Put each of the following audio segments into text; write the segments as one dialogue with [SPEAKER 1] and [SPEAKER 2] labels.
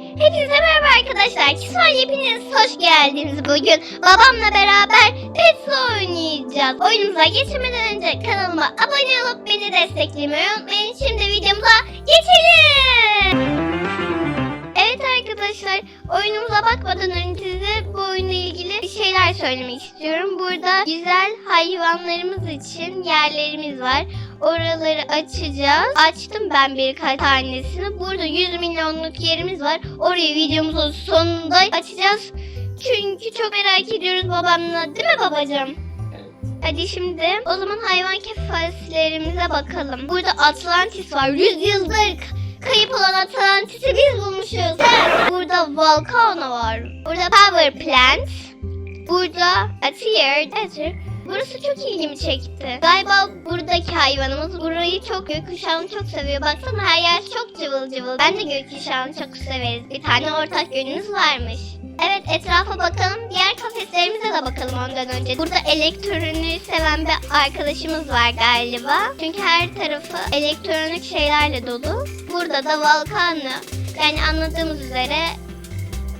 [SPEAKER 1] Hepinize merhaba arkadaşlar. Kisman hepiniz hoş geldiniz bugün. Babamla beraber Pets oynayacağız. Oyunumuza geçmeden önce kanalıma abone olup beni desteklemeyi unutmayın. Şimdi videomuza geçelim. Arkadaşlar oyunumuza bakmadan önce size bu oyunla ilgili şeyler söylemek istiyorum. Burada güzel hayvanlarımız için yerlerimiz var. Oraları açacağız. Açtım ben birkaç tanesini. Burada 100 milyonluk yerimiz var. Orayı videomuzun sonunda açacağız. Çünkü çok merak ediyoruz babamla. Değil mi babacığım? Hadi şimdi o zaman hayvan kefallerimize bakalım. Burada Atlantis var. Yüzyıldır kayıp olan Atlantis'i biz bulmuşuz. Burada Volcano var. Burada Power Plant. Burada Atir. Atir. Burası çok ilgimi çekti. Galiba buradaki hayvanımız burayı çok gökkuşağını çok seviyor. Baksana her yer çok cıvıl cıvıl. Ben de gökkuşağını çok severiz. Bir tane ortak yönümüz varmış. Evet etrafa bakalım. Diğer kafeslerimize de bakalım ondan önce. Burada elektronik seven bir arkadaşımız var galiba. Çünkü her tarafı elektronik şeylerle dolu. Burada da Volkanlı. Yani anladığımız üzere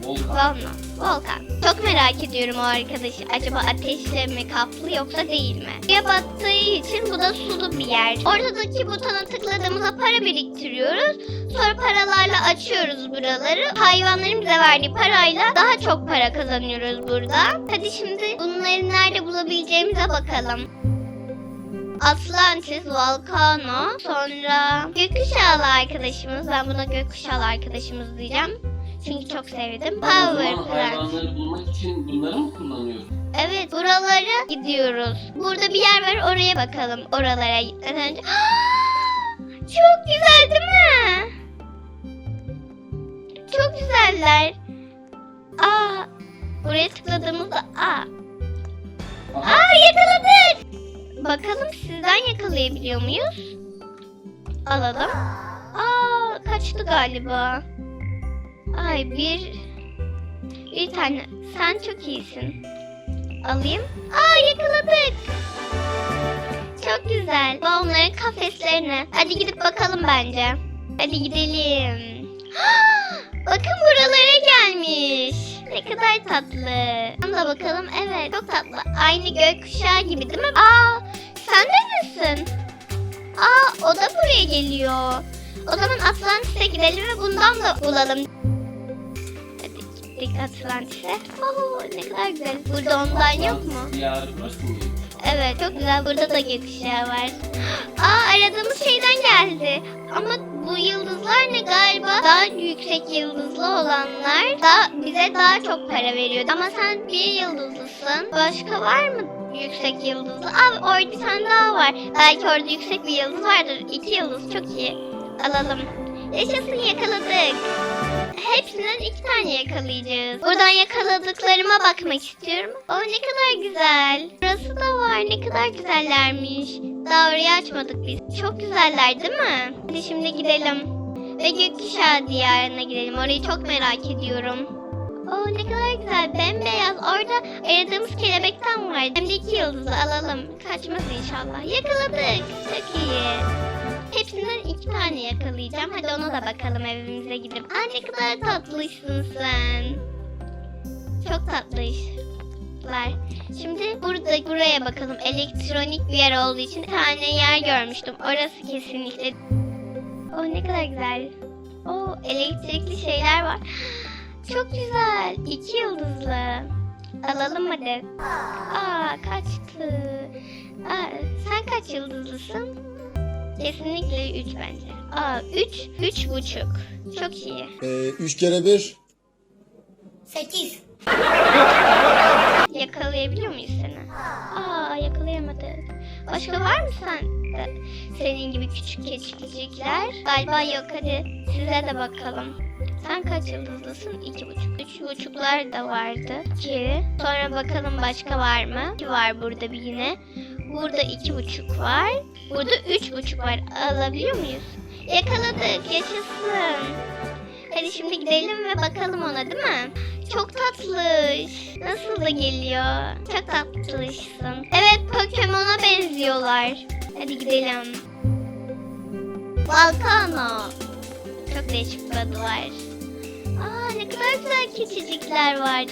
[SPEAKER 2] Volkan.
[SPEAKER 1] Volkan. Volkan. Çok merak ediyorum o arkadaşı. Acaba ateşle mi kaplı yoksa değil mi? Suya battığı için bu da sulu bir yer. Ortadaki butona tıkladığımızda para biriktiriyoruz. Sonra paralarla açıyoruz buraları. Hayvanların bize verdiği parayla daha çok para kazanıyoruz burada. Hadi şimdi bunları nerede bulabileceğimize bakalım. Atlantis, Volcano, sonra gökkuşağlı arkadaşımız. Ben buna gökkuşağlı arkadaşımız diyeceğim. Çünkü çok sevdim. Power
[SPEAKER 2] zaman
[SPEAKER 1] Plant.
[SPEAKER 2] hayvanları bulmak için bunları mı kullanıyoruz?
[SPEAKER 1] Evet buralara gidiyoruz. Burada bir yer var oraya bakalım. Oralara gitmeden önce. Çok güzel değil mi? Çok güzeller. Aa, buraya tıkladığımızda aa.
[SPEAKER 2] Aha,
[SPEAKER 1] Aa yakaladık. Bakalım sizden yakalayabiliyor muyuz? Alalım. Aa kaçtı galiba. Ay bir bir tane. Sen çok iyisin. Alayım. Aa yakaladık. Çok güzel. Bu onların kafeslerine. Hadi gidip bakalım bence. Hadi gidelim. Bakın buralara gelmiş. Ne kadar tatlı. Ona da bakalım. Evet çok tatlı. Aynı gökkuşağı gibi değil mi? Aa sen de misin? Aa o da buraya geliyor. O zaman Atlantis'e gidelim ve bundan da bulalım. Gittik Atlantis'e. Oo ne kadar güzel. Burada ondan yok mu?
[SPEAKER 2] Diyarı burası mı?
[SPEAKER 1] Evet çok güzel. Burada da gökkuşağı var. Aa aradığımız şeyden geldi. Ama bu yıldızlar ne galiba? Daha yüksek yıldızlı olanlar da bize daha çok para veriyor. Ama sen bir yıldızlısın. Başka var mı yüksek yıldızlı? Aa orada bir tane daha var. Belki orada yüksek bir yıldız vardır. İki yıldız çok iyi. Alalım. Yaşasın yakaladık. Hepsinden iki tane yakalayacağız. Buradan yakaladıklarıma bakmak istiyorum. O ne kadar güzel. Burası da var. Ne kadar güzellermiş. Daha orayı açmadık biz. Çok güzeller değil mi? Hadi şimdi gidelim. Ve gökkuşağı diyarına gidelim. Orayı çok merak ediyorum. Oo ne kadar güzel. Bembeyaz. Orada aradığımız kelebekten var. Hem de iki yıldızı alalım. Kaçmaz inşallah. Yakaladık. Çok iyi. Hepsinden iki tane yakalayacağım. Hadi ona da bakalım evimize gidip. Aa ne kadar tatlısın sen. Çok tatlışlar. Şimdi burada buraya bakalım. Elektronik bir yer olduğu için tane yer görmüştüm. Orası kesinlikle. O ne kadar güzel. O elektrikli şeyler var. Çok güzel. İki yıldızlı. Alalım hadi. Aa kaçtı. Aa, sen kaç yıldızlısın? Kesinlikle 3 bence. Aa 3, üç buçuk. Çok iyi.
[SPEAKER 3] Ee, üç kere bir.
[SPEAKER 4] 8.
[SPEAKER 1] Yakalayabiliyor muyuz seni? Aa yakalayamadık. Başka var mı sen de, senin gibi küçük keçikler? Galiba yok hadi size de bakalım. Sen kaç yıldızlısın? İki buçuk. Üç buçuklar da vardı. İki. Sonra bakalım başka var mı? İki var burada bir yine. Burada iki buçuk var. Burada üç buçuk var. Alabiliyor muyuz? Yakaladık. Yaşasın. Hadi şimdi gidelim ve bakalım ona değil mi? Çok tatlış. Nasıl da geliyor? Çok tatlışsın. Evet Pokemon'a benziyorlar. Hadi gidelim. Volcano. Çok değişik bir adı var. Aa, kadar güzel keçicikler var.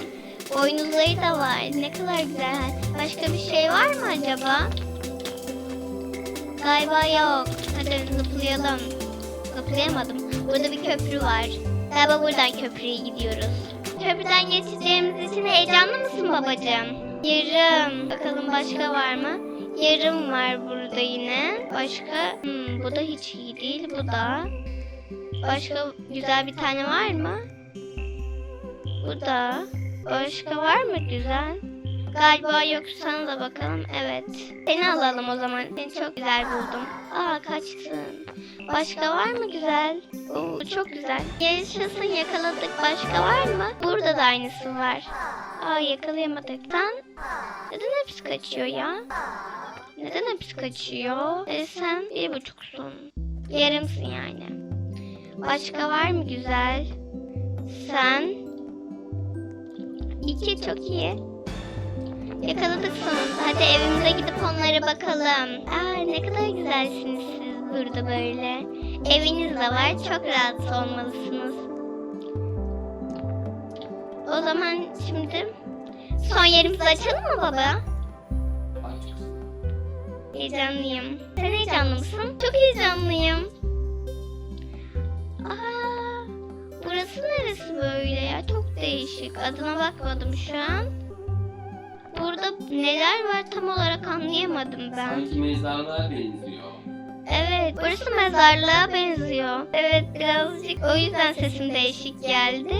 [SPEAKER 1] Boynuzları da var. Ne kadar güzel. Başka bir şey var mı acaba? Galiba yok. Hadi zıplayalım. Zıplayamadım. Burada bir köprü var. Galiba buradan köprüye gidiyoruz. Köprüden geçeceğimiz için heyecanlı mısın babacığım? Yarım. Bakalım başka var mı? Yarım var burada yine. Başka? Hmm, bu da hiç iyi değil. Bu da. Başka güzel bir tane var mı? Bu da. Başka var mı güzel? Galiba yok sana da bakalım. Evet. Seni alalım o zaman. Seni çok güzel buldum. Aa kaçtın. Başka var mı güzel? Oo, çok güzel. Yaşasın yakaladık. Başka var mı? Burada da aynısı var. Aa yakalayamadık. Sen neden hepsi kaçıyor ya? Neden hepsi kaçıyor? E, sen bir buçuksun. Yarımsın yani. Başka var mı güzel? Sen İki çok iyi. Yakaladık sonunda. Hadi evimize gidip onlara bakalım. Aa ne kadar güzelsiniz siz burada böyle. Eviniz de var. Çok rahatsız olmalısınız. O zaman şimdi son yerimizi açalım mı baba? Heyecanlıyım. Sen heyecanlı mısın? Çok heyecanlıyım. Aa, burası neresi böyle ya? Çok değişik. Adına bakmadım şu an. Burada neler var tam olarak anlayamadım ben.
[SPEAKER 2] Sanki mezarlığa benziyor.
[SPEAKER 1] Evet, burası mezarlığa benziyor. Evet, birazcık o yüzden sesim değişik geldi.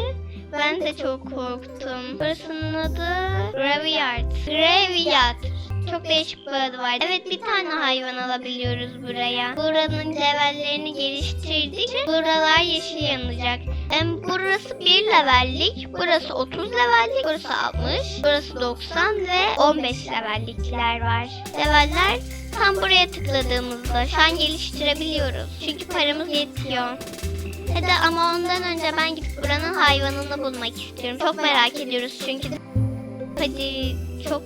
[SPEAKER 1] Ben de çok korktum. Burasının adı Graveyard. Graveyard. Çok değişik bir adı var. Evet bir tane hayvan alabiliyoruz buraya. Buranın levellerini geliştirdikçe buralar yeşil yanacak. Burası 1 levellik, burası 30 levellik, burası 60, burası 90 ve 15 levellikler var. Leveller tam buraya tıkladığımızda şu an geliştirebiliyoruz. Çünkü paramız yetiyor. Hadi ama ondan önce ben gidip buranın hayvanını bulmak istiyorum. Çok merak ediyoruz çünkü. Hadi çok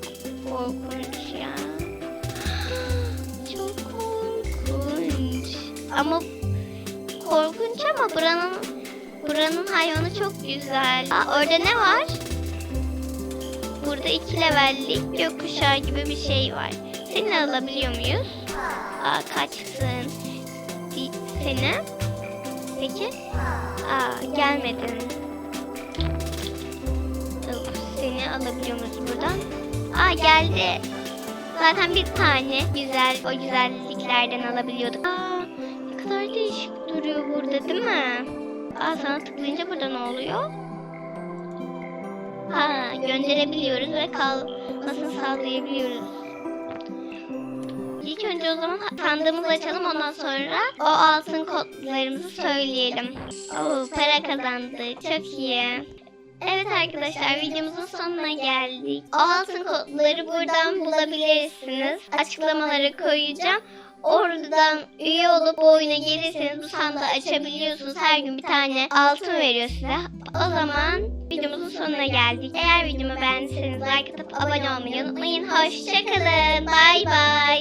[SPEAKER 1] korkunç ya. Çok korkunç. Ama korkunç ama buranın buranın hayvanı çok güzel. Aa, orada ne var? Burada iki levellik gökkuşağı gibi bir şey var. Seni alabiliyor muyuz? Aa, kaçsın. Seni? Peki? Aa, gelmedin. Seni alabiliyor muyuz buradan? Aa geldi. Zaten bir tane güzel o güzelliklerden alabiliyorduk. Aa ne kadar değişik duruyor burada değil mi? Aa sana tıklayınca burada ne oluyor? Ha gönderebiliyoruz ve kalmasını sağlayabiliyoruz. İlk önce o zaman sandığımızı açalım ondan sonra o altın kodlarımızı söyleyelim. Oo para kazandık çok iyi. Evet arkadaşlar videomuzun sonuna geldik. O altın kodları buradan bulabilirsiniz. Açıklamalara koyacağım. Oradan üye olup oyuna gelirseniz bu sandığı açabiliyorsunuz. Her gün bir tane altın veriyor size. O zaman videomuzun sonuna geldik. Eğer videomu beğendiyseniz like atıp abone olmayı unutmayın. Hoşçakalın. Bay bay.